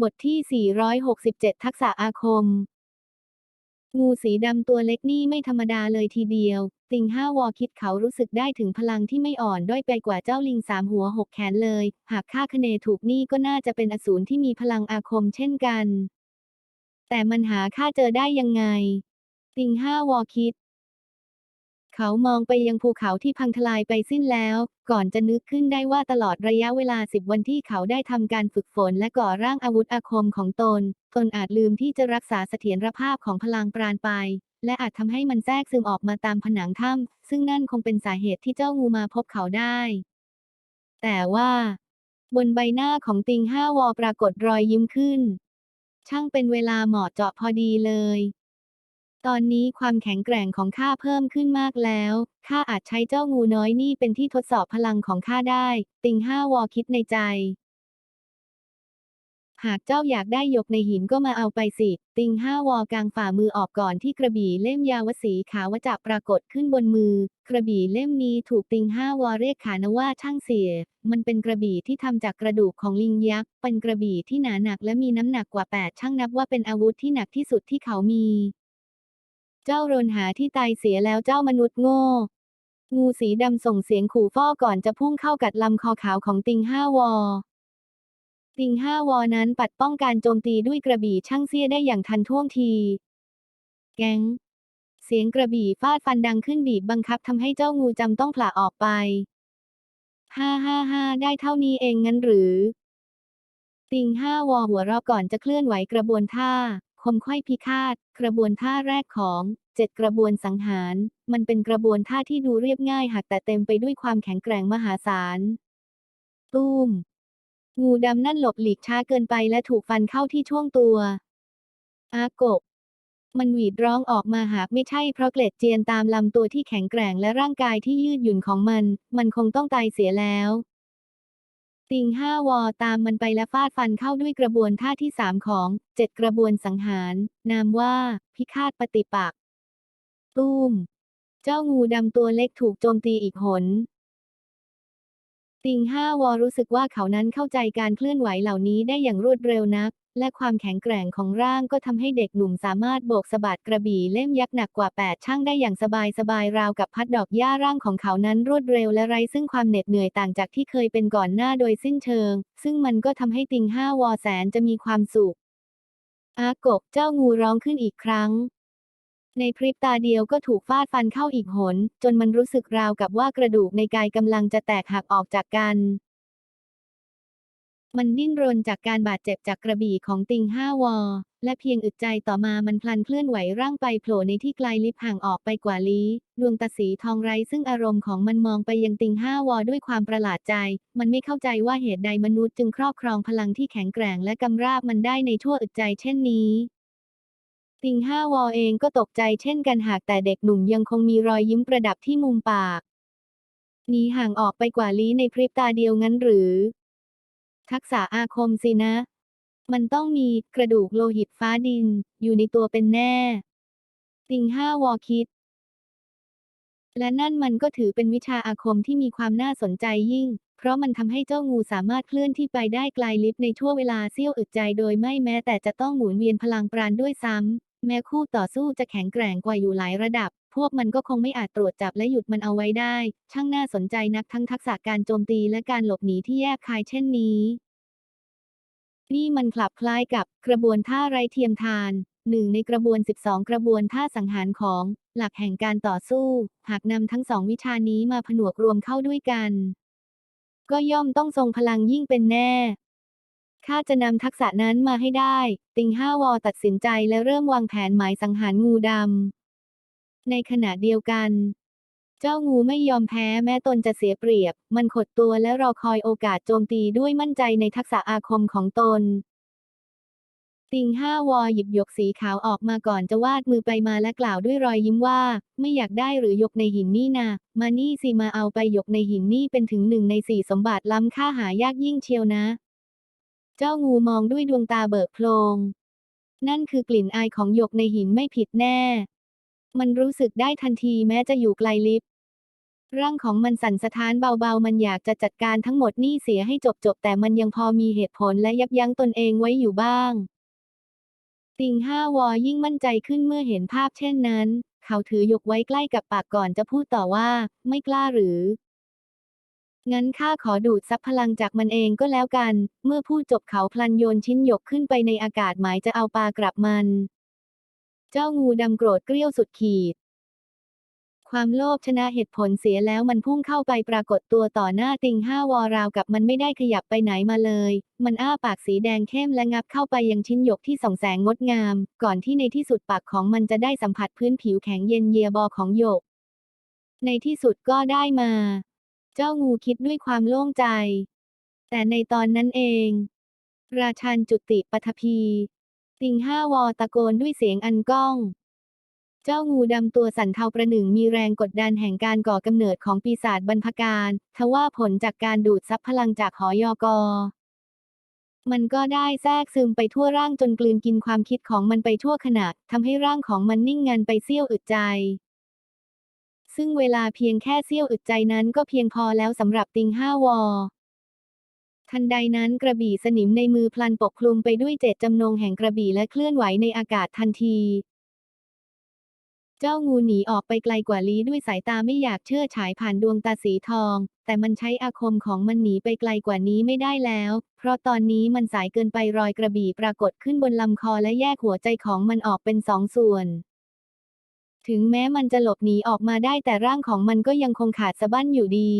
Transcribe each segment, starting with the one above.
บทที่ 467 ทักษะอาคม งูสีดำตัวเล็กนี่ไม่ธรรมดาเลยทีเดียว ติงห้าวอคิดเขารู้สึกได้ถึงพลังที่ไม่อ่อนด้อยไปกว่าเจ้าลิงสามหัวหกแขนเลย หากค่าคะเนถูกนี่ก็น่าจะเป็นอสูรที่มีพลังอาคมเช่นกัน แต่มันหาค่าเจอได้ยังไง ติงห้าวอคิด เขามองไปยังภูเขาที่พังทลายไปสิ้นแล้ว ก่อนจะนึกขึ้นได้ว่าตลอดระยะเวลาสิบวันที่เขาได้ทำการฝึกฝนและก่อร่างอาวุธอาคมของตน ตนอาจลืมที่จะรักษาเสถียรภาพของพลังปราณไป และอาจทำให้มันแทรกซึมออกมาตามผนังถ้ำซึ่งนั่นคงเป็นสาเหตุที่เจ้างูมาพบเขาได้ แต่ว่า บนใบหน้าของติงห้าวอปรากฏรอยยิ้มขึ้น ช่างเป็นเวลาเหมาะเจาะพอดีเลย ตอนนี้ความแข็งแกร่งของข้าเพิ่มขึ้นมากแล้ว ข้าอาจใช้เจ้างูน้อยนี่เป็นที่ทดสอบพลังของข้าได้ ติงห้าวอคิดในใจ หากเจ้าอยากได้ยกในหินก็มาเอาไปสิ ติงห้าวอกางฝ่ามือออกก่อนที่กระบี่เล่มยาวสีขาวจะปรากฏขึ้นบนมือ กระบี่เล่มนี้ถูกติงห้าวอเรียกขานว่าช่างเสีย มันเป็นกระบี่ที่ทำจากกระดูกของลิงยักษ์ เป็นกระบี่ที่หนาหนักและมีน้ำหนักกว่า 8 ช่างนับว่าเป็นอาวุธที่หนักที่สุดที่เขามี เจ้ารนหาที่ตายเสียแล้วเจ้ามนุษย์โง่ งูสีดำส่งเสียงขู่ฟ้อก่อนจะพุ่งเข้ากัดลำคอขาวของติงห้าวอ ติงห้าวอนั้นปัดป้องการโจมตีด้วยกระบี่ช่างเสี้ยได้อย่างทันท่วงที แก๊ง เสียงกระบี่ฟาดฟันดังขึ้นบีบบังคับทำให้เจ้างูจำต้องผละออกไปฮ่าฮ่าฮ่าได้เท่านี้เองงั้นหรือ ติงห้าวอหัวเราะก่อนจะเคลื่อนไหวกระบวนท่า คมไขว้พิฆาต กระบวนท่าแรกของเจ็ดกระบวนสังหาร มันเป็นกระบวนท่าที่ดูเรียบง่ายหากแต่เต็มไปด้วยความแข็งแกร่งมหาศาล ตุ้ม งูดำนั่นหลบหลีกช้าเกินไปและถูกฟันเข้าที่ช่วงตัว อากะมันหวีดร้องออกมาหากไม่ใช่เพราะเกล็ดเจียนตามลำตัวที่แข็งแกร่งและร่างกายที่ยืดหยุ่นของมัน มันคงต้องตายเสียแล้ว ติงห้าวอตามมันไปและฟาดฟันเข้าด้วยกระบวนท่าที่สามของเจ็ดกระบวนสังหาร นามว่า พิฆาตปฏิปักษ์ตุ้ม เจ้างูดำตัวเล็กถูกโจมตีอีกหน ติงห้าวอรู้สึกว่าเขานั้นเข้าใจการเคลื่อนไหวเหล่านี้ได้อย่างรวดเร็วนัก และความแข็งแกร่งของร่างก็ทำให้เด็กหนุ่มสามารถโบกสะบัดกระบี่เล่มยักษ์หนักกว่า 8 ช่างได้อย่างสบายสบายราวกับพัดดอกหญ้าร่างของเขานั้นรวดเร็วและไร้ซึ่งความเหน็ดเหนื่อยต่างจากที่เคยเป็นก่อนหน้าโดยสิ้นเชิง ซึ่งมันก็ทำให้ติงห้าวอแสนจะมีความสุข อากบเจ้างูร้องขึ้นอีกครั้งในพริบตาเดียวก็ถูกฟาดฟันเข้าอีกหน จนมันรู้สึกราวกับว่ากระดูกในกายกำลังจะแตกหักออกจากกัน มันดิ้นรนจากการบาดเจ็บจากกระบี่ของติงห้าวอ และเพียงอึดใจต่อมามันพลันเคลื่อนไหวร่างไปโผล่ในที่ไกลลิบห่างออกไปกว่าลี้ ดวงตาสีทองไร้ซึ่งอารมณ์ของมันมองไปยังติงห้าวอด้วยความประหลาดใจ มันไม่เข้าใจว่าเหตุใดมนุษย์จึงครอบครองพลังที่แข็งแกร่งและกำราบมันได้ในชั่วอึดใจเช่นนี้ติงห้าวอเองก็ตกใจเช่นกันหากแต่เด็กหนุ่มยังคงมีรอยยิ้มประดับที่มุมปากหนีห่างออกไปกว่าลี้ในพริบตาเดียวงั้นหรือ ทักษะอาคมสินะ มันต้องมีกระดูกโลหิตฟ้าดิน อยู่ในตัวเป็นแน่ ติงห้าวอคิด และนั่นมันก็ถือเป็นวิชาอาคมที่มีความน่าสนใจยิ่ง เพราะมันทำให้เจ้างูสามารถเคลื่อนที่ไปได้ไกลลิฟในชั่วเวลาเสี้ยวอึดใจโดยไม่แม้แต่จะต้องหมุนเวียนพลังปราณด้วยซ้ำแม้คู่ต่อสู้จะแข็งแกร่งกว่าอยู่หลายระดับ พวกมันก็คงไม่อาจตรวจจับและหยุดมันเอาไว้ได้ ช่างน่าสนใจนักทั้งทักษะการโจมตีและการหลบหนีที่แยบคายเช่นนี้ นี่มันคลับคล้ายกับกระบวนท่าไรเทียมทานหนึ่งในกระบวน 12 กระบวนท่าสังหารของ หลักแห่งการต่อสู้ หากนำทั้งสองวิชานี้มาผนวกรวมเข้าด้วยกัน ก็ย่อมต้องทรงพลังยิ่งเป็นแน่ข้าจะนำทักษะนั้นมาให้ได้ ติงห้าวอตัดสินใจและเริ่มวางแผนหมายสังหารงูดำ ในขณะเดียวกัน เจ้างูไม่ยอมแพ้แม้ตนจะเสียเปรียบ มันขดตัวและรอคอยโอกาสโจมตีด้วยมั่นใจในทักษะอาคมของตนติงห้าวอหยิบหยกสีขาวออกมาก่อนจะวาดมือไปมาและกล่าวด้วยรอยยิ้มว่า ไม่อยากได้หรือหยกในหินนี่นะมานี่สิมาเอาไปหยกในหินนี่เป็นถึงหนึ่งในสี่สมบัติล้ำค่าหายากยิ่งเชียวนะ เจ้างูมองด้วยดวงตาเบิกโพลงนั่นคือกลิ่นอายของหยกในหินไม่ผิดแน่ มันรู้สึกได้ทันทีแม้จะอยู่ไกลลิบร่างของมันสั่นสะท้านเบาๆ มันอยากจะจัดการทั้งหมดนี่เสียให้จบๆ แต่มันยังพอมีเหตุผลและยับยั้งตนเองไว้อยู่บ้าง ติงห้าวอยิ่งมั่นใจขึ้นเมื่อเห็นภาพเช่นนั้น เขาถือยกไว้ใกล้กับปากก่อนจะพูดต่อว่า ไม่กล้าหรือ งั้นข้าขอดูดซับพลังจากมันเองก็แล้วกัน เมื่อพูดจบเขาพลันโยนชิ้นหยกขึ้นไปในอากาศหมายจะเอาปลากลับมัน เจ้างูดำโกรธเกรี้ยวสุดขีด ความโลภชนะเหตุผลเสียแล้วมันพุ่งเข้าไปปรากฏตัวต่อหน้าติงห้าวอราวกับมันไม่ได้ขยับไปไหนมาเลย มันอ้าปากสีแดงเข้มและงับเข้าไปยังชิ้นหยกที่ส่องแสงงดงาม ก่อนที่ในที่สุดปากของมันจะได้สัมผัสพื้นผิวแข็งเย็นเยียบอของหยก ในที่สุดก็ได้มา เจ้างูคิดด้วยความโล่งใจ แต่ในตอนนั้นเอง ราชันจุติปฐพี ติงห้าวอตะโกนด้วยเสียงอันก้อง เจ้างูดำตัวสั่นเทาประหนึ่งมีแรงกดดันแห่งการก่อกำเนิดของปีศาจบรรพการทว่าผลจากการดูดซับพลังจากหอยอกอมันก็ได้แทรกซึมไปทั่วร่างจนกลืนกินความคิดของมันไปทั่วขณะทำให้ร่างของมันนิ่งงันไปเสี้ยวอึดใจ ซึ่งเวลาเพียงแค่เสี้ยวอึดใจนั้นก็เพียงพอแล้วสำหรับติงห้าวอ ทันใดนั้นกระบี่สนิมในมือพลันปกคลุมไปด้วยเจตจำนงแห่งกระบี่และเคลื่อนไหวในอากาศทันที เจ้างูหนีออกไปไกลกว่าลี้ด้วยสายตาไม่อยากเชื่อฉายผ่านดวงตาสีทอง แต่มันใช้อาคมของมันหนีไปไกลกว่านี้ไม่ได้แล้ว เพราะตอนนี้มันสายเกินไปรอยกระบี่ปรากฏขึ้นบนลำคอและแยกหัวใจของมันออกเป็นสองส่วนถึงแม้มันจะหลบหนีออกมาได้แต่ร่างของมันก็ยังคงขาดสะบั้นอยู่ดี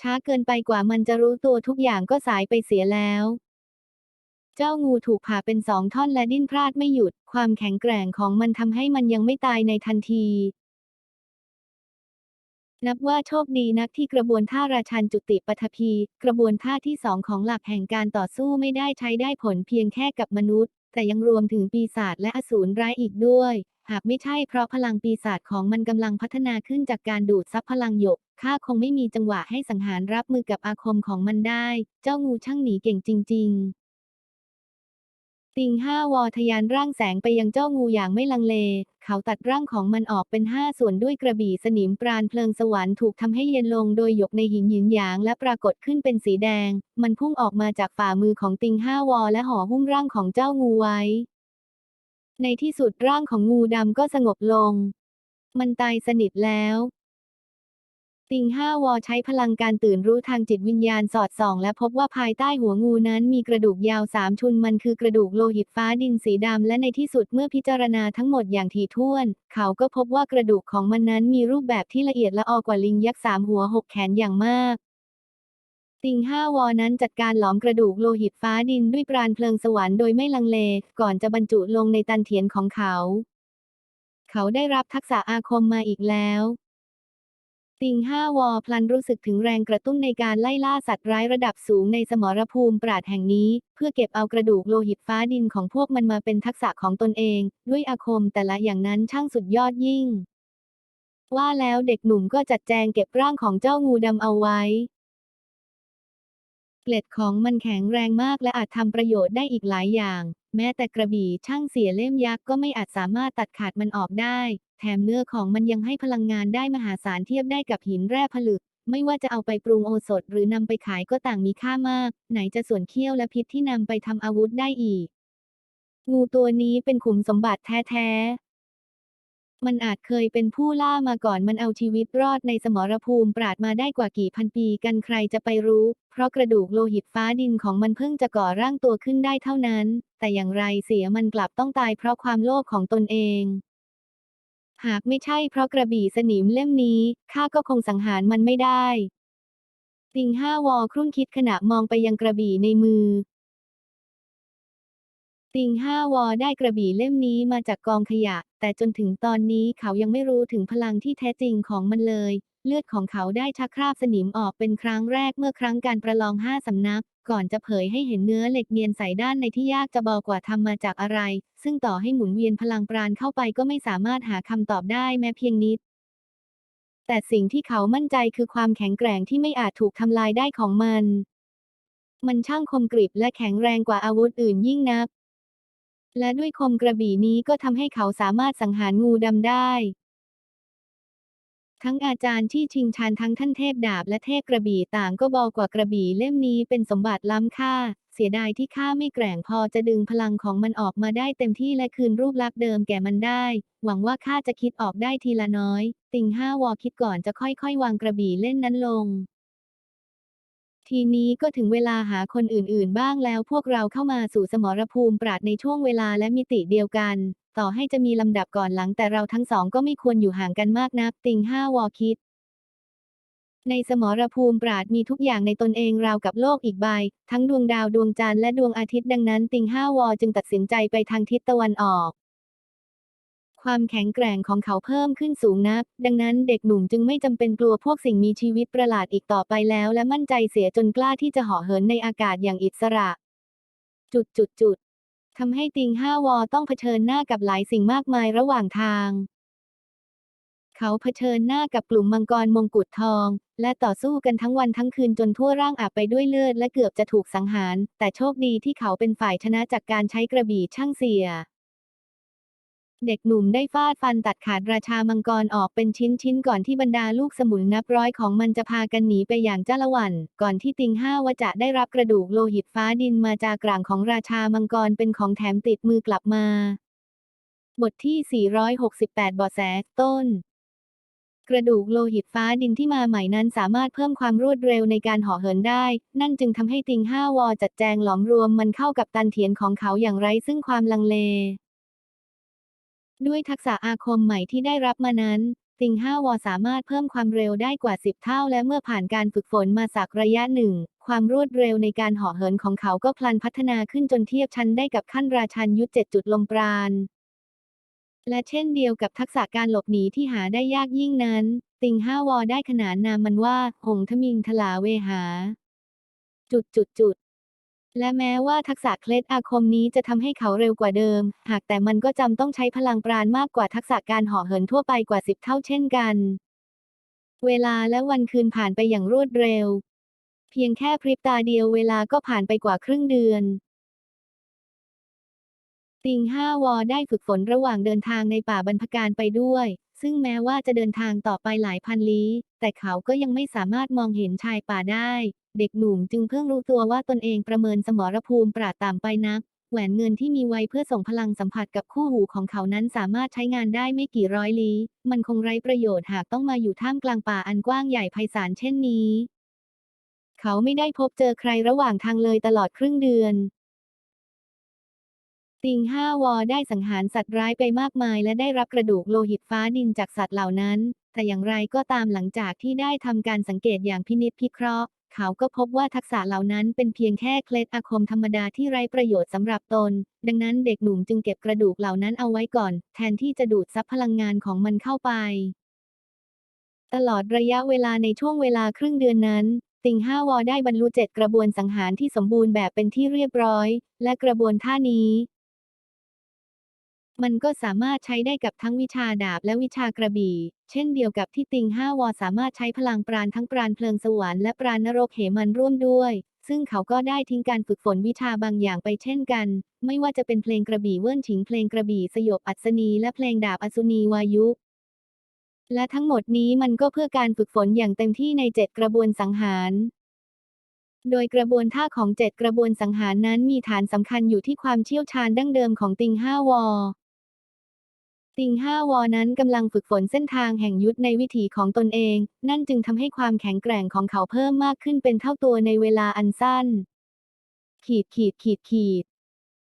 ช้าเกินไปกว่ามันจะรู้ตัวทุกอย่างก็สายไปเสียแล้ว เจ้างูถูกผ่าเป็นสองท่อนและดิ้นพลาดไม่หยุด ความแข็งแกร่งของมันทำให้มันยังไม่ตายในทันที นับว่าโชคดีนักที่กระบวนท่าราชันจุติปฐพี กระบวนท่าที่สองของหลักแห่งการต่อสู้ไม่ได้ใช้ได้ผลเพียงแค่กับมนุษย์ แต่ยังรวมถึงปีศาจและอสูรร้ายอีกด้วย หากไม่ใช่เพราะพลังปีศาจของมันกำลังพัฒนาขึ้นจากการดูดซับพลังหยก ข้าคงไม่มีจังหวะให้สังหารรับมือกับอาคมของมันได้ เจ้างูช่างหนีเก่งจริง ๆติงห้าวอทะยานร่างแสงไปยังเจ้างูอย่างไม่ลังเล เขาตัดร่างของมันออกเป็นห้าส่วนด้วยกระบี่สนิมปราณเพลิงสวรรค์ถูกทำให้เย็นลงโดยหยกในหินหยินหยางและปรากฏขึ้นเป็นสีแดง มันพุ่งออกมาจากฝ่ามือของติงห้าวอและห่อหุ้มร่างของเจ้างูไว้ ในที่สุดร่างของงูดำก็สงบลง มันตายสนิทแล้ว ติงห้าวอใช้พลังการตื่นรู้ทางจิตวิญญาณสอดส่อง และพบว่าภายใต้หัวงูนั้นมีกระดูกยาวสามชุนมันคือกระดูกโลหิตฟ้าดินสีดำและในที่สุดเมื่อพิจารณาทั้งหมดอย่างถี่ถ้วน เขาก็พบว่ากระดูกของมันนั้นมีรูปแบบที่ละเอียดละออกว่าลิงยักษ์สามหัวหกแขนอย่างมากติงห้าวอนั้นจัดการหลอมกระดูกโลหิตฟ้าดินด้วยปราณเพลิงสวรรค์โดยไม่ลังเล ก่อนจะบรรจุลงในตันเถียนของเขา เขาได้รับทักษะอาคมมาอีกแล้ว ติงห้าวอพลันรู้สึกถึงแรงกระตุ้นในการไล่ล่าสัตว์ร้ายระดับสูงในสมรภูมิปราดแห่งนี้ เพื่อเก็บเอากระดูกโลหิตฟ้าดินของพวกมันมาเป็นทักษะของตนเอง ด้วยอาคมแต่ละอย่างนั้นช่างสุดยอดยิ่ง ว่าแล้วเด็กหนุ่มก็จัดแจงเก็บร่างของเจ้างูดำเอาไว้ เกล็ดของมันแข็งแรงมากและอาจทำประโยชน์ได้อีกหลายอย่าง แม้แต่กระบี่ช่างเสียเล่มยักษ์ก็ไม่อาจสามารถตัดขาดมันออกได้ แถมเนื้อของมันยังให้พลังงานได้มหาศาลเทียบได้กับหินแร่ผลึก ไม่ว่าจะเอาไปปรุงโอสถหรือนำไปขายก็ต่างมีค่ามาก ไหนจะส่วนเขี้ยวและพิษที่นำไปทำอาวุธได้อีก งูตัวนี้เป็นขุมสมบัติแท้ๆ มันอาจเคยเป็นผู้ล่ามาก่อนมันเอาชีวิตรอดในสมรภูมิปราดมาได้กว่ากี่พันปีกันใครจะไปรู้ เพราะกระดูกโลหิตฟ้าดินของมันเพิ่งจะก่อร่างตัวขึ้นได้เท่านั้น แต่อย่างไรเสียมันกลับต้องตายเพราะความโลภของตนเอง หากไม่ใช่เพราะกระบี่สนิมเล่มนี้ข้าก็คงสังหารมันไม่ได้ติงห้าวอครุ่นคิดขณะมองไปยังกระบี่ในมือ ติงห้าวอได้กระบี่เล่มนี้มาจากกองขยะ แต่จนถึงตอนนี้เขายังไม่รู้ถึงพลังที่แท้จริงของมันเลย เลือดของเขาได้ชักคราบสนิมออกเป็นครั้งแรกเมื่อครั้งการประลองห้าสำนัก ก่อนจะเผยให้เห็นเนื้อเหล็กเนียนใสด้านในที่ยากจะบอกว่าทำมาจากอะไร ซึ่งต่อให้หมุนเวียนพลังปราณเข้าไปก็ไม่สามารถหาคำตอบได้แม้เพียงนิดแต่สิ่งที่เขามั่นใจคือความแข็งแกร่งที่ไม่อาจถูกทำลายได้ของมัน มันช่างคมกริบและแข็งแรงกว่าอาวุธอื่นยิ่งนัก และด้วยคมกระบี่นี้ก็ทำให้เขาสามารถสังหารงูดำได้ ทั้งอาจารย์ที่ชิงชันทั้งท่านเทพดาบและเทพกระบี่ต่างก็บอกว่ากระบี่เล่มนี้เป็นสมบัติล้ำค่า เสียดายที่ข้าไม่แกร่งพอจะดึงพลังของมันออกมาได้เต็มที่และคืนรูปลักษณ์เดิมแก่มันได้ หวังว่าข้าจะคิดออกได้ทีละน้อย ติงห้าวอคิดก่อนจะค่อยๆ วางกระบี่เล่นนั้นลง ทีนี้ก็ถึงเวลาหาคนอื่นๆ บ้างแล้วพวกเราเข้ามาสู่สมรภูมิปราดในช่วงเวลาและมิติเดียวกัน ต่อให้จะมีลำดับก่อนหลังแต่เราทั้งสองก็ไม่ควรอยู่ห่างกันมากนัก ติงห้าวอคิด ในสมรภูมิปราดมีทุกอย่างในตนเองราวกับโลกอีกใบ ทั้งดวงดาวดวงจันทร์และดวงอาทิตย์ดังนั้น ติงห้าวอจึงตัดสินใจไปทางทิศตะวันออก ความแข็งแกร่งของเขาเพิ่มขึ้นสูงนัก ดังนั้นเด็กหนุ่มจึงไม่จำเป็นกลัวพวกสิ่งมีชีวิตประหลาดอีกต่อไปแล้ว และมั่นใจเสียจนกล้าที่จะเหาะเหินในอากาศอย่างอิสระ จุดจุดจุดทำให้ติงห้าวอต้องเผชิญหน้ากับหลายสิ่งมากมายระหว่างทาง เขาเผชิญหน้ากับกลุ่มมังกรมงกุฎทอง และต่อสู้กันทั้งวันทั้งคืนจนทั่วร่างอาบไปด้วยเลือดและเกือบจะถูกสังหาร แต่โชคดีที่เขาเป็นฝ่ายชนะจากการใช้กระบี่ช่างเสีย เด็กหนุ่มได้ฟาดฟันตัดขาดราชามังกรออกเป็นชิ้นๆก่อนที่บรรดาลูกสมุนนับร้อยของมันจะพากันหนีไปอย่างจ้าละวัน ก่อนที่ติงห้าวจะได้รับกระดูกโลหิตฟ้าดินมาจากกลางของราชามังกรเป็นของแถมติดมือกลับมา บทที่ 468บาะแส ต้นกระดูกโลหิตฟ้าดินที่มาใหม่นั้นสามารถเพิ่มความรวดเร็วในการเหาะเหินได้ นั่นจึงทำให้ติงห้าวอจัดแจงหลอมรวมมันเข้ากับตันเถียนของเขาอย่างไร้ซึ่งความลังเล ด้วยทักษะอาคมใหม่ที่ได้รับมานั้นติงห้าวอสามารถเพิ่มความเร็วได้กว่า 10 เท่า และเมื่อผ่านการฝึกฝนมาสักระยะหนึ่ง ความรวดเร็วในการเหาะเหินของเขาก็พลันพัฒนาขึ้นจนเทียบชั้นได้กับขั้นราชันยุทธเจ็ดจุดลมปราณ และเช่นเดียวกับทักษะการหลบหนีที่หาได้ยากยิ่งนั้น ติงห้าวอได้ขนานนามมันว่า หงทมิงทลาเวหา จุดจุดจุด และแม้ว่าทักษะเคล็ดอาคมนี้จะทำให้เขาเร็วกว่าเดิม หากแต่มันก็จำต้องใช้พลังปราณมากกว่าทักษะการเหาะเหินทั่วไปกว่าสิบเท่าเช่นกัน เวลาและวันคืนผ่านไปอย่างรวดเร็ว เพียงแค่พริบตาเดียวเวลาก็ผ่านไปกว่าครึ่งเดือนติงห้าวอได้ฝึกฝนระหว่างเดินทางในป่าบรรพการไปด้วย ซึ่งแม้ว่าจะเดินทางต่อไปหลายพันลี้ แต่เขาก็ยังไม่สามารถมองเห็นชายป่าได้ เด็กหนุ่มจึงเพิ่งรู้ตัวว่าตนเองประเมินสมรภูมิปราดต่ำไปนัก แหวนเงินที่มีไว้เพื่อส่งพลังสัมผัสกับคู่หูของเขานั้นสามารถใช้งานได้ไม่กี่ร้อยลี้ มันคงไร้ประโยชน์หากต้องมาอยู่ท่ามกลางป่าอันกว้างใหญ่ไพศาลเช่นนี้ เขาไม่ได้พบเจอใครระหว่างทางเลยตลอดครึ่งเดือนติงห้าวอได้สังหารสัตว์ร้ายไปมากมาย และได้รับกระดูกโลหิตฟ้าดินจากสัตว์เหล่านั้น แต่อย่างไรก็ตามหลังจากที่ได้ทำการสังเกตอย่างพินิจพิเคราะห์ เขาก็พบว่าทักษะเหล่านั้นเป็นเพียงแค่เคล็ดอาคมธรรมดาที่ไร้ประโยชน์สำหรับตน ดังนั้นเด็กหนุ่มจึงเก็บกระดูกเหล่านั้นเอาไว้ก่อน แทนที่จะดูดซับพลังงานของมันเข้าไป ตลอดระยะเวลาในช่วงเวลาครึ่งเดือนนั้น ติงห้าวอได้บรรลุเจ็ดกระบวนสังหารที่สมบูรณ์แบบเป็นที่เรียบร้อย และกระบวนท่านี้ มันก็สามารถใช้ได้กับทั้งวิชาดาบและวิชากระบี่ เช่นเดียวกับที่ติงห้าวอสามารถใช้พลังปราณทั้งปราณเพลิงสวรรค์และปราณนรกเหมันร่วมด้วย ซึ่งเขาก็ได้ทิ้งการฝึกฝนวิชาบางอย่างไปเช่นกัน ไม่ว่าจะเป็นเพลงกระบี่เวิ้นฉิงเพลงกระบี่สยบอัศนีและเพลงดาบอสุนีวายุและทั้งหมดนี้มันก็เพื่อการฝึกฝนอย่างเต็มที่ในเจ็ดกระบวนสังหาร โดยกระบวนท่าของเจ็ดกระบวนสังหารนั้นมีฐานสำคัญอยู่ที่ความเชี่ยวชาญดั้งเดิมของติงห้าวอ ติงห้าวอนั้นกำลังฝึกฝนเส้นทางแห่งยุทธในวิถีของตนเอง นั่นจึงทำให้ความแข็งแกร่งของเขาเพิ่มมากขึ้นเป็นเท่าตัวในเวลาอันสั้น ขีดขีดขีดขีด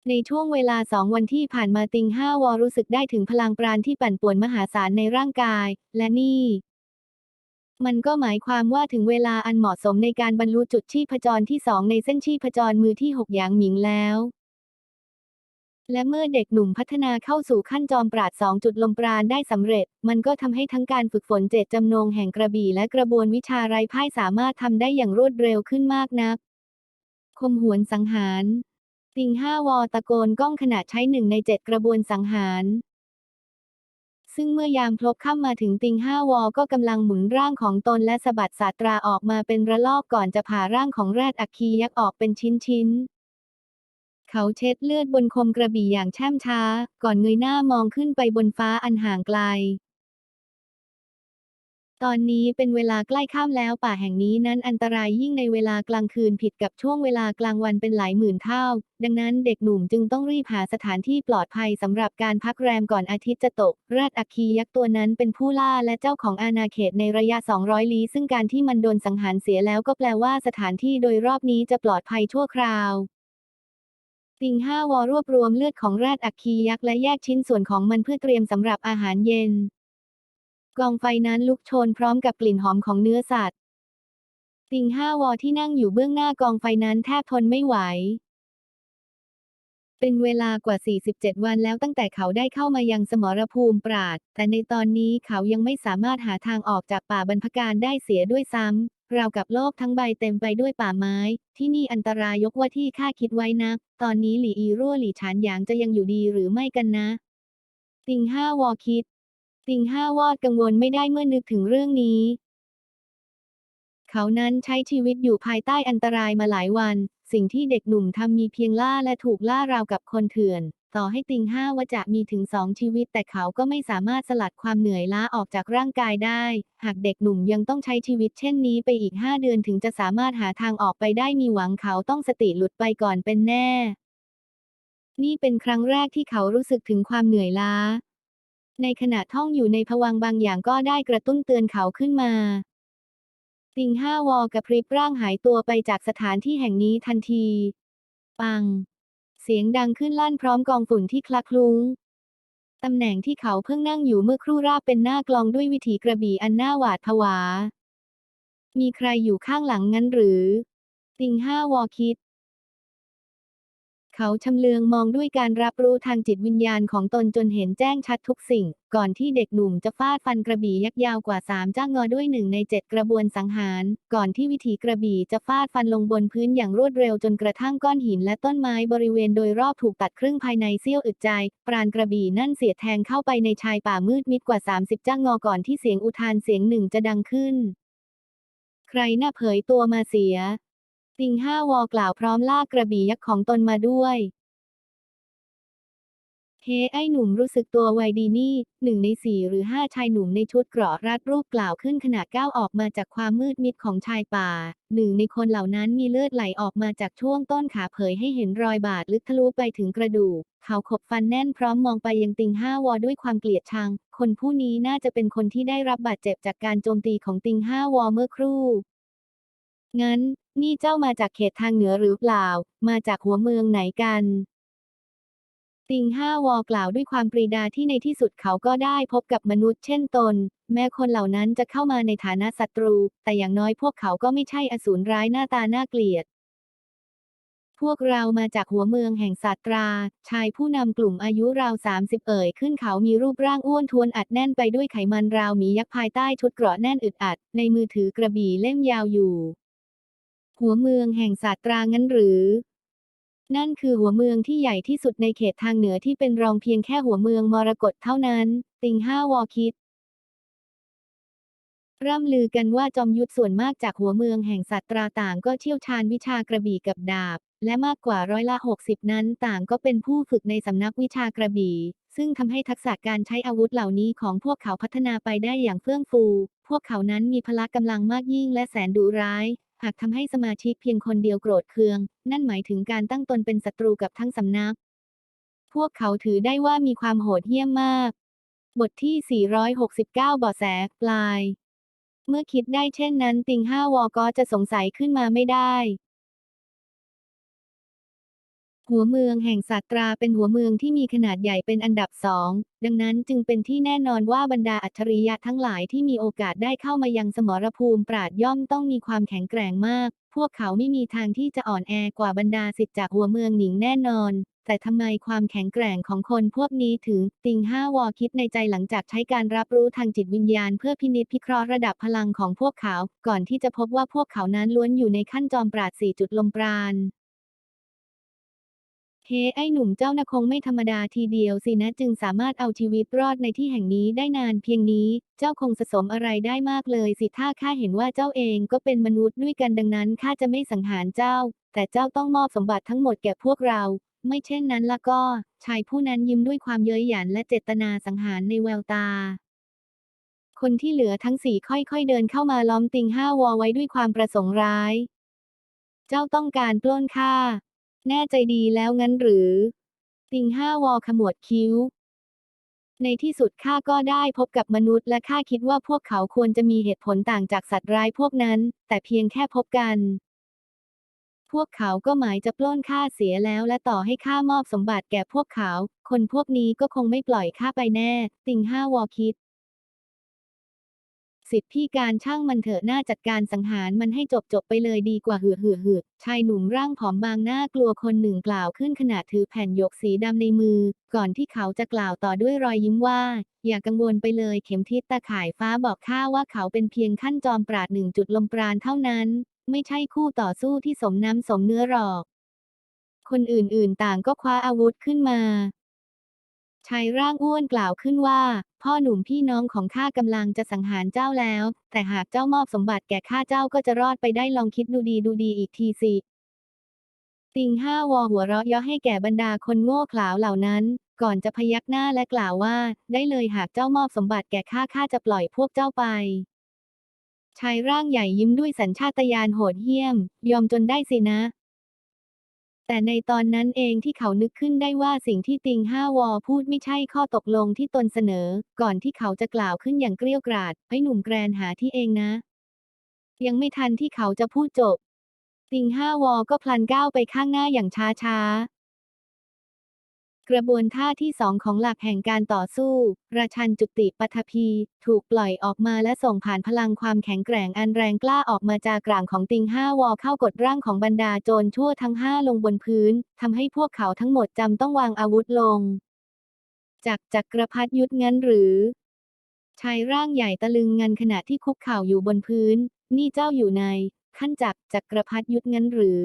ในช่วงเวลาสองวันที่ผ่านมาติงห้าวอรู้สึกได้ถึงพลังปราณที่ปั่นป่วนมหาศาลในร่างกาย และนี่ มันก็หมายความว่าถึงเวลาอันเหมาะสมในการบรรลุจุดชีพจรที่สองในเส้นชีพจรมือที่หกอย่างหมิงแล้ว และเมื่อเด็กหนุ่มพัฒนาเข้าสู่ขั้นจอมปราดสองจุดลมปราณได้สำเร็จ มันก็ทำให้ทั้งการฝึกฝนเจตจำนงแห่งกระบี่และกระบวนวิชาไร้พ่ายสามารถทำได้อย่างรวดเร็วขึ้นมากนัก คมหวนสังหาร ติงห้าวอตะโกนก้องขณะใช้หนึ่งในเจ็ดกระบวนสังหาร ซึ่งเมื่อยามพลบค่ำมาถึงติงห้าวอก็กำลังหมุนร่างของตนและสะบัดสาตราออกมาเป็นระลอกก่อนจะผ่าร่างของแรดอัคคียักษ์ออกเป็นชิ้นๆ เขาเช็ดเลือดบนคมกระบี่อย่างแช่มช้า ก่อนเงยหน้ามองขึ้นไปบนฟ้าอันห่างไกล ตอนนี้เป็นเวลาใกล้ค่ำแล้วป่าแห่งนี้นั้นอันตรายยิ่งในเวลากลางคืนผิดกับช่วงเวลากลางวันเป็นหลายหมื่นเท่า ดังนั้นเด็กหนุ่มจึงต้องรีบหาสถานที่ปลอดภัยสำหรับการพักแรมก่อนอาทิตย์จะตก ราชอัคคียักษ์ตัวนั้นเป็นผู้ล่าและเจ้าของอาณาเขตในระยะ 200 ลี้ซึ่งการที่มันโดนสังหารเสียแล้วก็แปลว่าสถานที่โดยรอบนี้จะปลอดภัยชั่วคราว ติงห้าวอรวบรวมเลือดของแรดอัคคียักษ์และแยกชิ้นส่วนของมันเพื่อเตรียมสำหรับอาหารเย็น กองไฟนั้นลุกโชนพร้อมกับกลิ่นหอมของเนื้อสัตว์ติงห้าวอที่นั่งอยู่เบื้องหน้ากองไฟนั้นแทบทนไม่ไหว เป็นเวลากว่า 47 วันแล้วตั้งแต่เขาได้เข้ามายังสมรภูมิปราด แต่ในตอนนี้เขายังไม่สามารถหาทางออกจากป่าบรรพการได้เสียด้วยซ้ำ ราวกับโลกทั้งใบเต็มไปด้วยป่าไม้ ที่นี่อันตรายยกว่าที่ข้าคิดไว้นะตอนนี้หลี่อีรั่วหลี่ฉานหยางจะยังอยู่ดีหรือไม่กันนะ ติงห้าวอคิด ติงห้าวอดกังวลไม่ได้เมื่อนึกถึงเรื่องนี้ เขานั้นใช้ชีวิตอยู่ภายใต้อันตรายมาหลายวัน สิ่งที่เด็กหนุ่มทำมีเพียงล่าและถูกล่าราวกับคนเถื่อน ต่อให้ติงห้าวจะมีถึงสองชีวิต แต่เขาก็ไม่สามารถสลัดความเหนื่อยล้าออกจากร่างกายได้ หากเด็กหนุ่มยังต้องใช้ชีวิตเช่นนี้ไปอีกห้าเดือนถึงจะสามารถหาทางออกไปได้มีหวังเขาต้องสติหลุดไปก่อนเป็นแน่ นี่เป็นครั้งแรกที่เขารู้สึกถึงความเหนื่อยล้า ในขณะท่องอยู่ในภวังบางอย่างก็ได้กระตุ้นเตือนเขาขึ้นมาติงห้าวอกระพริบร่างหายตัวไปจากสถานที่แห่งนี้ทันที ปัง เสียงดังขึ้นลั่นพร้อมกองฝุ่นที่คลักคลุ้งตำแหน่งที่เขาเพิ่งนั่งอยู่เมื่อครู่ราบเป็นหน้ากลองด้วยวิถีกระบี่อันน่าหวาดผวา มีใครอยู่ข้างหลังงั้นหรือ ติงห้าวอคิด เขาชำเลืองมองด้วยการรับรู้ทางจิตวิญญาณของตนจนเห็นแจ้งชัดทุกสิ่ง ก่อนที่เด็กหนุ่มจะฟาดฟันกระบี่ยักษ์ยาวกว่าสามจ้างงอด้วยหนึ่งในเจ็ดกระบวนสังหาร ก่อนที่วิถีกระบี่จะฟาดฟันลงบนพื้นอย่างรวดเร็วจนกระทั่งก้อนหินและต้นไม้บริเวณโดยรอบถูกตัดครึ่งภายในเสี้ยวอึดใจ ปราณกระบี่นั่นเสียแทงเข้าไปในชายป่ามืดมิดกว่า 30 จ้างงอก่อนที่เสียงอุทานเสียงหนึ่งจะดังขึ้น ใครน่าเผยตัวมาเสีย ติงห้าวอกล่าวพร้อมลากกระบี่ยักษ์ของตนมาด้วยเฮ้ไอหนุ่มรู้สึกตัวไวดีนี่หนึ่งในสี่หรือห้าชายหนุ่มในชุดเกราะรัดรูปกล่าวขึ้นขณะก้าวออกมาจากความมืดมิดของชายป่า หนึ่งในคนเหล่านั้นมีเลือดไหลออกมาจากช่วงต้นขาเผยให้เห็นรอยบาดลึกทะลุไปถึงกระดูก เขาขบฟันแน่นพร้อมมองไปยังติงห้าวอด้วยความเกลียดชัง คนผู้นี้น่าจะเป็นคนที่ได้รับบาดเจ็บจากการโจมตีของติงห้าวอเมื่อครู่ งั้น นี่เจ้ามาจากเขตทางเหนือหรือเปล่า มาจากหัวเมืองไหนกัน ติงห้าวอกล่าวด้วยความปรีดาที่ในที่สุดเขาก็ได้พบกับมนุษย์เช่นตน แม้คนเหล่านั้นจะเข้ามาในฐานะศัตรู แต่อย่างน้อยพวกเขาก็ไม่ใช่อสูรร้ายหน้าตาน่าเกลียดพวกเรามาจากหัวเมืองแห่งศาสตรา ชายผู้นำกลุ่มอายุราวสามสิบเอ่ยขึ้นเขามีรูปร่างอ้วนท้วนอัดแน่นไปด้วยไขมันราวมียักษ์ภายใต้ชุดเกราะแน่นอึดอัด ในมือถือกระบี่เล่มยาวอยู่ หัวเมืองแห่งศาสตรางั้นหรือ นั่นคือหัวเมืองที่ใหญ่ที่สุดในเขตทางเหนือที่เป็นรองเพียงแค่หัวเมืองมรกตเท่านั้น ติงห้าวอคิด ร่ำลือกันว่าจอมยุทธส่วนมากจากหัวเมืองแห่งสัตราต่างก็เชี่ยวชาญวิชากระบี่กับดาบ และมากกว่าร้อยละ60นั้นต่างก็เป็นผู้ฝึกในสำนักวิชากระบี่ซึ่งทำให้ทักษะการใช้อาวุธเหล่านี้ของพวกเขาพัฒนาไปได้อย่างเฟื่องฟู พวกเขานั้นมีพละกำลังมากยิ่งและแสนดุร้ายหากทำให้สมาชิกเพียงคนเดียวโกรธเคือง นั่นหมายถึงการตั้งตนเป็นศัตรูกับทั้งสำนัก พวกเขาถือได้ว่ามีความโหดเหี้ยมมาก บทที่ 469บาะแส ปลาย เมื่อคิดได้เช่นนั้น ติงห้าวอก็จะสงสัยขึ้นมาไม่ได้ หัวเมืองแห่งศาตราเป็นหัวเมืองที่มีขนาดใหญ่เป็นอันดับสอง ดังนั้นจึงเป็นที่แน่นอนว่าบรรดาอัจฉริยะทั้งหลายที่มีโอกาสได้เข้ามายังสมรภูมิปราดย่อมต้องมีความแข็งแกร่งมาก พวกเขาไม่มีทางที่จะอ่อนแอกว่าบรรดาสิทธิ์จากหัวเมืองหนิงแน่นอน แต่ทำไมความแข็งแกร่งของคนพวกนี้ถึงติงห้าวอคิดในใจหลังจากใช้การรับรู้ทางจิตวิญญาณเพื่อพินิจพิเคราะห์ระดับพลังของพวกเขา ก่อนที่จะพบว่าพวกเขานั้นล้วนอยู่ในขั้นจอมปราดสี่จุดลมปราณ เฮ้ไอหนุ่มเจ้านะคงไม่ธรรมดาทีเดียวสินะจึงสามารถเอาชีวิตรอดในที่แห่งนี้ได้นานเพียงนี้ เจ้าคงสะสมอะไรได้มากเลยสิถ้าข้าเห็นว่าเจ้าเองก็เป็นมนุษย์ด้วยกันดังนั้นข้าจะไม่สังหารเจ้า แต่เจ้าต้องมอบสมบัติทั้งหมดแก่พวกเรา ไม่เช่นนั้นละก็ ชายผู้นั้นยิ้มด้วยความเย้ยหยันและเจตนาสังหารในแววตาคนที่เหลือทั้งสี่ค่อยๆเดินเข้ามาล้อมติงห้าวอไว้ด้วยความประสงค์ร้าย เจ้าต้องการปล้นข้า แน่ใจดีแล้วงั้นหรือ ติงห้าวอขมวดคิ้ว ในที่สุดข้าก็ได้พบกับมนุษย์และข้าคิดว่าพวกเขาควรจะมีเหตุผลต่างจากสัตว์ร้ายพวกนั้น แต่เพียงแค่พบกัน พวกเขาก็หมายจะปล้นข้าเสียแล้วและต่อให้ข้ามอบสมบัติแก่พวกเขา คนพวกนี้ก็คงไม่ปล่อยข้าไปแน่ ติงห้าวอคิด สิทธิพี่การช่างมันเถอะหน้าจัดการสังหารมันให้จบจบไปเลยดีกว่าหือหือหือชายหนุ่มร่างผอมบางหน้ากลัวคนหนึ่งกล่าวขึ้นขณะถือแผ่นหยกสีดำในมือ ก่อนที่เขาจะกล่าวต่อด้วยรอยยิ้มว่า อย่ากังวลไปเลยเข็มทิศตาข่ายฟ้าบอกข้าว่าเขาเป็นเพียงขั้นจอมปราดหนึ่งจุดลมปราณเท่านั้น ไม่ใช่คู่ต่อสู้ที่สมน้ำสมเนื้อหรอก คนอื่นๆ ต่างก็คว้าอาวุธขึ้นมา ชายร่างอ้วนกล่าวขึ้นว่า พ่อหนุ่มพี่น้องของข้ากำลังจะสังหารเจ้าแล้ว แต่หากเจ้ามอบสมบัติแก่ข้าเจ้าก็จะรอดไปได้ลองคิดดูดีดูดีอีกทีสิติงห้าวอหัวเราะเย่อให้แก่บรรดาคนโง่เขลาเหล่านั้น ก่อนจะพยักหน้าและกล่าวว่า ได้เลยหากเจ้ามอบสมบัติแก่ข้าข้าจะปล่อยพวกเจ้าไปชายร่างใหญ่ยิ้มด้วยสัญชาตญาณโหดเหี้ยม ยอมจนได้สินะ แต่ในตอนนั้นเองที่เขานึกขึ้นได้ว่าสิ่งที่ติงห้าวอพูดไม่ใช่ข้อตกลงที่ตนเสนอ ก่อนที่เขาจะกล่าวขึ้นอย่างเกลี้ยวกราดไอ้หนุ่มแกรนหาที่เองนะ ยังไม่ทันที่เขาจะพูดจบ ติงห้าวอก็พลันก้าวไปข้างหน้าอย่างช้าช้าๆ กระบวนท่าที่สองของหลักแห่งการต่อสู้ ราชันจุติปัทภี ถูกปล่อยออกมาและส่งผ่านพลังความแข็งแกร่งอันแรงกล้าออกมาจากกลางของติงห้าวอเข้ากดร่างของบรรดาโจรชั่วทั้งห้าลงบนพื้นทำให้พวกเขาทั้งหมดจำต้องวางอาวุธลง จากจักรพรรดิยุทธงั้นหรือ ชายร่างใหญ่ตะลึงงันขณะที่คุกเข่าอยู่บนพื้น นี่เจ้าอยู่ใน ขั้นจักรจักรพรรดิยุทธงั้นหรือ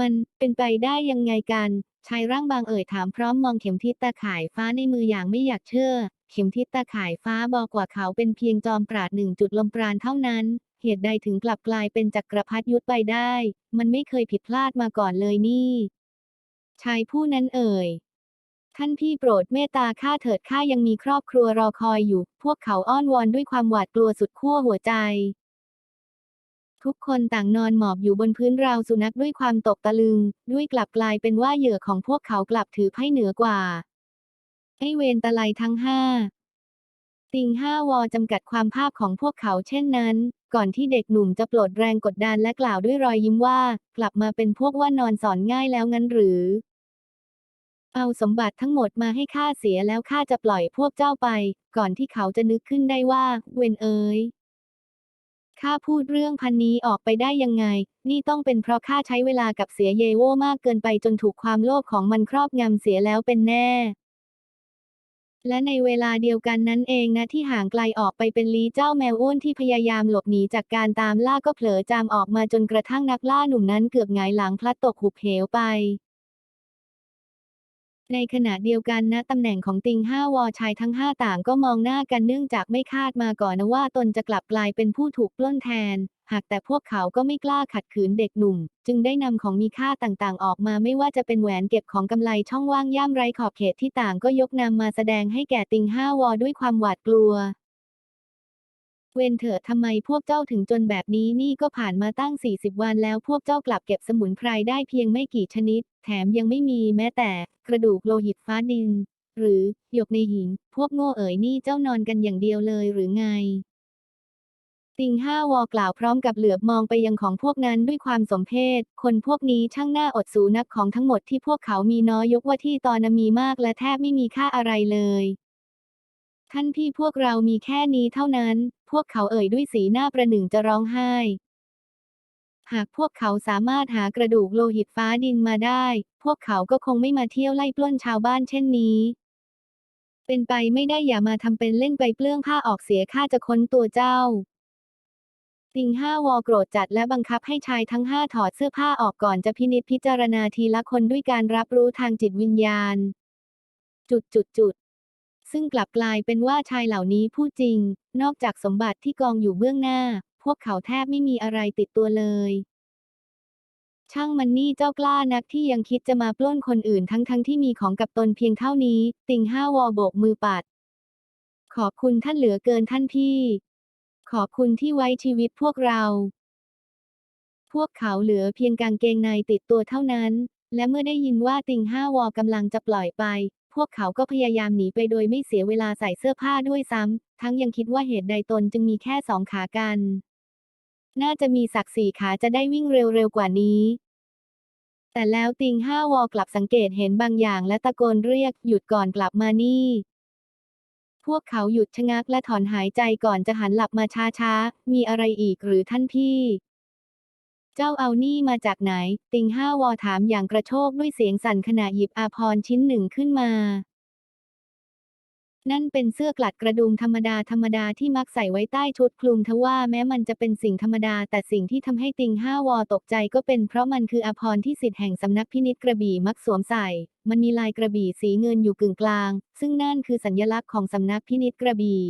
มันเป็นไปได้ยังไงกันชายร่างบางเอ่ยถามพร้อมมองเข็มทิศตาข่ายฟ้าในมืออย่างไม่อยากเชื่อ เข็มทิศตาข่ายฟ้าบอกว่าเขาเป็นเพียงจอมปราดหนึ่งจุดลมปราณเท่านั้น เหตุใดถึงกลับกลายเป็นจักรพรรดิยุทธไปได้ มันไม่เคยผิดพลาดมาก่อนเลยนี่ชายผู้นั้นเอ่ยท่านพี่โปรดเมตตาข้าเถิดข้ายังมีครอบครัวรอคอยอยู่ พวกเขาอ้อนวอนด้วยความหวาดกลัวสุดขั้วหัวใจ ทุกคนต่างนอนหมอบอยู่บนพื้นราวสุนัขด้วยความตกตะลึง ด้วยกลับกลายเป็นว่าเหยื่อของพวกเขากลับถือไพ่เหนือกว่าให้เวรตะไลทั้งห้าติงห้าวอจำกัดความภาพของพวกเขาเช่นนั้น ก่อนที่เด็กหนุ่มจะปลดแรงกดดันและกล่าวด้วยรอยยิ้มว่า กลับมาเป็นพวกว่านอนสอนง่ายแล้วงั้นหรือ เอาสมบัติทั้งหมดมาให้ข้าเสียแล้วข้าจะปล่อยพวกเจ้าไป ก่อนที่เขาจะนึกขึ้นได้ว่า เวนเอ๋ย ข้าพูดเรื่องพันนี้ออกไปได้ยังไง นี่ต้องเป็นเพราะข้าใช้เวลากับเสียเยโวมากเกินไปจนถูกความโลภของมันครอบงำเสียแล้วเป็นแน่ และในเวลาเดียวกันนั้นเองนะที่ห่างไกลออกไปเป็นลีเจ้าแมวอ้วนที่พยายามหลบหนีจากการตามล่าก็เผลอจามออกมาจนกระทั่งนักล่าหนุ่มนั้นเกือบหงายหลังพลัดตกหุบเหวไป ในขณะเดียวกันนะตำแหน่งของติงห้าวอชายทั้งห้าต่างก็มองหน้ากันเนื่องจากไม่คาดมาก่อนนะว่าตนจะกลับกลายเป็นผู้ถูกปล้นแทน หากแต่พวกเขาก็ไม่กล้าขัดขืนเด็กหนุ่ม จึงได้นำของมีค่าต่างๆ ออกมาไม่ว่าจะเป็นแหวนเก็บของกำไลช่องว่างย่ามไร้ขอบเขตที่ต่างก็ยกนำมาแสดงให้แก่ติงห้าวอด้วยความหวาดกลัว เวนเถอะทำไมพวกเจ้าถึงจนแบบนี้นี่ก็ผ่านมาตั้ง 40 วันแล้วพวกเจ้ากลับเก็บสมุนไพรได้เพียงไม่กี่ชนิด แถมยังไม่มีแม้แต่กระดูกโลหิตฟ้าดิน หรือหยกในหิน พวกโง่เอ๋ยนี่เจ้านอนกันอย่างเดียวเลยหรือไงติงห้าวอกล่าวพร้อมกับเหลือบมองไปยังของพวกนั้นด้วยความสมเพช คนพวกนี้ช่างน่าอดสูนักของทั้งหมดที่พวกเขามีน้อยยกว่าที่ตอนนมีมากและแทบไม่มีค่าอะไรเลย ท่านพี่พวกเรามีแค่นี้เท่านั้น พวกเขาเอ่ยด้วยสีหน้าประหนึ่งจะร้องไห้ หากพวกเขาสามารถหากระดูกโลหิตฟ้าดินมาได้ พวกเขาก็คงไม่มาเที่ยวไล่ปล้นชาวบ้านเช่นนี้ เป็นไปไม่ได้อย่ามาทำเป็นเล่นไปเปลื้องผ้าออกเสียข้าจะค้นตัวเจ้าติงห้าวอโกรธจัดและบังคับให้ชายทั้งห้าถอดเสื้อผ้าออกก่อนจะพินิจพิจารณาทีละคนด้วยการรับรู้ทางจิตวิญญาณ จุดจุดจุด ซึ่งกลับกลายเป็นว่าชายเหล่านี้พูดจริง นอกจากสมบัติที่กองอยู่เบื้องหน้า พวกเขาแทบไม่มีอะไรติดตัวเลย ช่างมันนี่เจ้ากล้านักที่ยังคิดจะมาปล้นคนอื่นทั้งๆทที่มีของกับตนเพียงเท่านี้ ติงห้าวอโบกมือปัด ขอบคุณท่านเหลือเกินท่านพี่ ขอบคุณที่ไว้ชีวิตพวกเรา พวกเขาเหลือเพียงกางเกงในติดตัวเท่านั้นและเมื่อได้ยินว่าติงห้าวอกำลังจะปล่อยไป วกเขาก็พยายามหนีไปโดยไม่เสียเวลาใส่เสื้อผ้าด้วยซ้ำ ทั้งยังคิดว่าเหตุใดตนจึงมีแค่สองขากัน น่าจะมีสักสี่ขาจะได้วิ่งเร็วๆกว่านี้ แต่แล้วติงห้าวอกลับสังเกตเห็นบางอย่างและตะโกนเรียกหยุดก่อนกลับมานี่ พวกเขาหยุดชะงักและถอนหายใจก่อนจะหันหลับมาช้าๆ มีอะไรอีกหรือท่านพี่ เจ้าเอานี่มาจากไหน ติงห้าวอถามอย่างกระโชกด้วยเสียงสั่นขณะหยิบอาพรชิ้นหนึ่งขึ้นมา นั่นเป็นเสื้อกลัดกระดุมธรรมดาธรรมดาที่มักใส่ไว้ใต้ชุดคลุมทว่าแม้มันจะเป็นสิ่งธรรมดา แต่สิ่งที่ทำให้ติงห้าวอตกใจก็เป็นเพราะมันคืออาพรที่สิทธิ์แห่งสำนักพินิจกระบี่มักสวมใส่ มันมีลายกระบี่สีเงินอยู่กึ่งกลาง ซึ่งนั่นคือสัญลักษณ์ของสำนักพินิจกระบี่